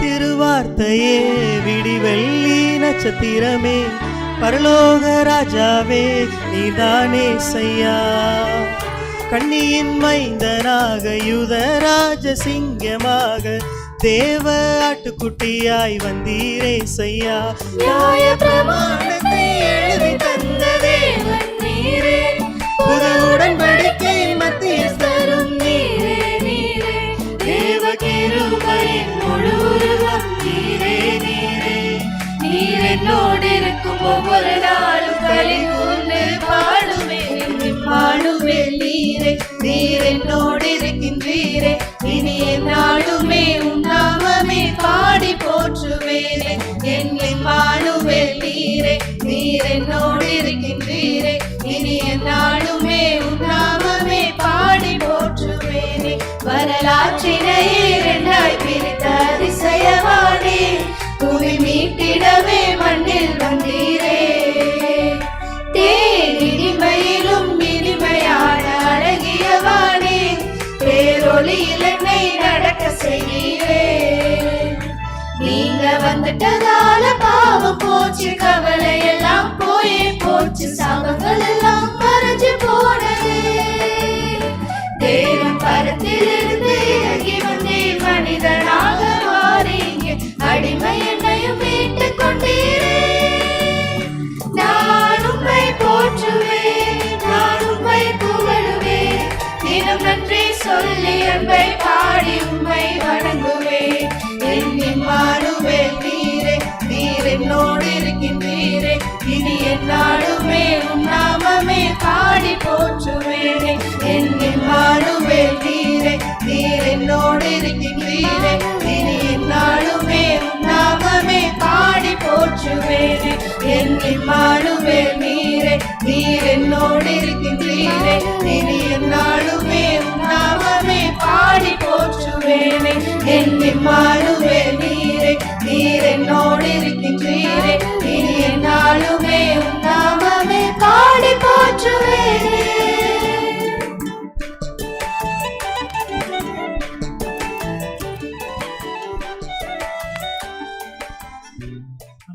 திருவார்த்தையே விடிவெள்ளி நட்சத்திரமே பரலோக ராஜாவே நீதானே செய்யா கண்ணியின் மைந்தனாக யுதராஜ சிங்கமாக தேவ ஆட்டுக்குட்டியாய் வந்தீரே செய்யா நியாய பிரமாணத்தை எழுதி தந்த தேவன் நீரே. புது உடன்படிக்கை மத்தியஸ்தரும் நீரே நீரே. தேவ கிருபையின் முழு நீர் என்னோடு இருக்கும் ஒவ்வொரு நாளும் என்னை நடக்க செய்கிறே. நீங்க வந்துட்டதால பாவம் போச்சு கவலை எல்லாம் போயே போச்சு சா இருக்கின்றீரே இனி என்னாலுமே உன் நாமமே பாடி போற்றுவேனே. என் இம்மானுவேல் நீரே நீர் என்னோடு இருக்கின்றீரே. இனி என்னாலுமே உன் நாமமே பாடி போற்றுவேனே. என் இம்மானுவேல் நீரே நீர் என்னோடு இருக்கின்றீரே. இனி என்னாலுமே உன் நாமமே பாடி போற்றுவேனே. என்